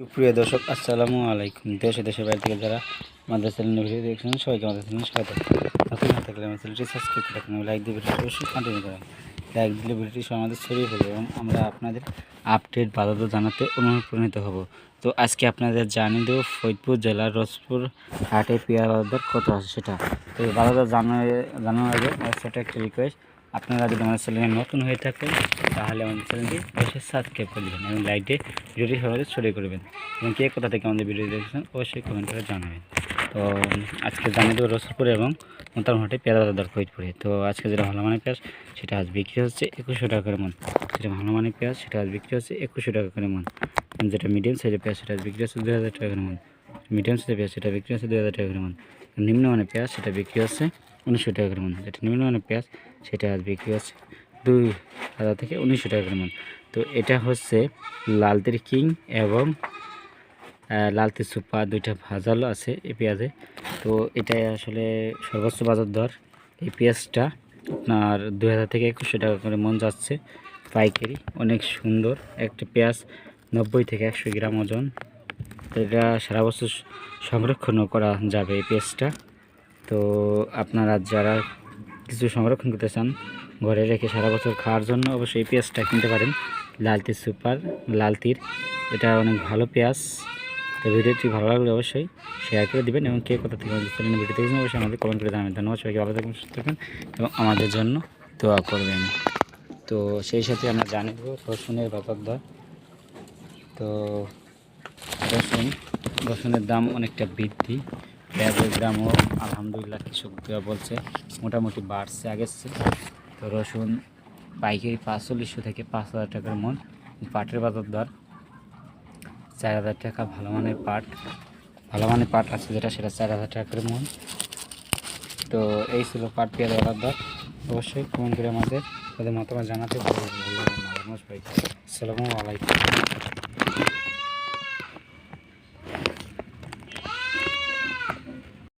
প্রিয় দর্শক, আসসালামু আলাইকুম। দেশে দেশের বাইরে থেকে যারা আমাদের চ্যানেল ভিডিও দেখছেন, সবাইকে আমাদের চ্যানেল স্বাগত। নতুন না থাকলে আমার চ্যানেলটি সাবস্ক্রাইব করে রাখুন লাইক দিয়ে ভিডিওটি অবশ্যই কন্টিনিউ করেন। লাইক দিলে ভিডিওটি আমাদের ছড়িয়ে পড়বে এবং আমরা আপনাদের আপডেট বাধাত জানাতে অনুপ্রাণিত হব। তো আজকে আপনাদের জানিয়ে দেবো ফরিদপুর জেলার রসপুর হাটে পেয়ারা বাজার কত আছে সেটা। তো জানার জানানোর আগে ছোটো একটা রিকোয়েস্ট আপনারা যদি আমাদের চ্যানেলে নতুন হয়ে থাকেন, তাহলে আমাদের চ্যানেলটি অবশ্যই সাবস্ক্রাইব করে দেবেন এবং লাইটে ভিডিওটি সবাই ছড়িয়ে করবেন এবং কে কোথা থেকে আমাদের ভিডিও দেখছেন, অবশ্যই কমেন্ট করে জানাবেন। তো, আজকে জানিয়ে দেবো রসুলপুর এবং মোতারহাটে পেঁয়াজ বাজার দর ফরিদপুরে তো, আজকে যেটা ভালো মানের পেঁয়াজ, সেটা আজ বিক্রি হচ্ছে একুশশো টাকা করে মন। যেটা ভালো মানের পেঁয়াজ, সেটা আজ বিক্রি হচ্ছে একুশশো টাকা করে মন। যেটা মিডিয়াম সাইজের পেঁয়াজ, সেটা আজ বিক্রি হচ্ছে দুই হাজার টাকা করে মন। মিডিয়াম সাইজের পেঁয়াজ, সেটা বিক্রি হচ্ছে দুই হাজার টাকা করে মন। নিম্নমানের পেঁয়াজ, সেটা বিক্রি হচ্ছে উনিশশো টাকা করে মন। যেটা নিম্নমানের পেঁয়াজ, সেটা আজ বিক্রি হচ্ছে দুই হাজার থেকে উনিশশো টাকা করে মন। তো এটা হচ্ছে লালতির কিং এবং লালতি সুপা দুইটা ভাজাল আছে এই পেঁয়াজে। তো এটাই আসলে সর্বোচ্চ বাজার দর। এই পেঁয়াজটা আপনার দুই হাজার থেকে একুশশো টাকা করে মন যাচ্ছে। পাইকারি, অনেক সুন্দর একটা পেঁয়াজ, নব্বই থেকে একশো গ্রাম ওজন। এটা সারা বছর সংরক্ষণও করা যাবে এই পেঁয়াজটা। তো আপনারা যারা কিছু সংরক্ষণ করতে চান, ঘরে রেখে সারা বছর খাওয়ার জন্য অবশ্যই এই পেঁয়াজটা কিনতে পারেন। লালতির সুপার লালতির এটা অনেক ভালো পেঁয়াজ। তো ভিডিওটি ভালো লাগলে অবশ্যই শেয়ার করে দিবেন এবং কে কোথা থেকে ভিডিও দেখেছেন অবশ্যই আমাদের কমেন্ট করে জানাবেন। ধন্যবাদ সবাইকে, ভালো থাকবেন সুস্থ থাকবেন এবং আমাদের জন্য দোয়া করবেন। তো সেই সাথে আমরা জানিয়ে দেবো রসুনের বাজার দর তো রসুন, রসুনের দাম অনেকটা বৃদ্ধি। পেঁয়াজের দামও আলহামদুলিল্লাহ কৃষকরা বলছে, মোটামুটি বাড়ছে আগের। তো রসুন পাইকারি পাঁচচল্লিশশো থেকে পাঁচ হাজার টাকার মন, পাটের বাজার দর চার হাজার টাকা, ভালো মানের পাট, ভালো মানের পাট আছে যেটা, সেটা চার হাজার টাকার করে মন তো এই ছিল পাট পেঁয়াজ বাজার দর অবশ্যই কমেন্ট করে আমাদের, তাদের মতামত জানাতে ভুলবেন না। ধন্যবাদ সবাইকে। আসসালামু আলাইকুম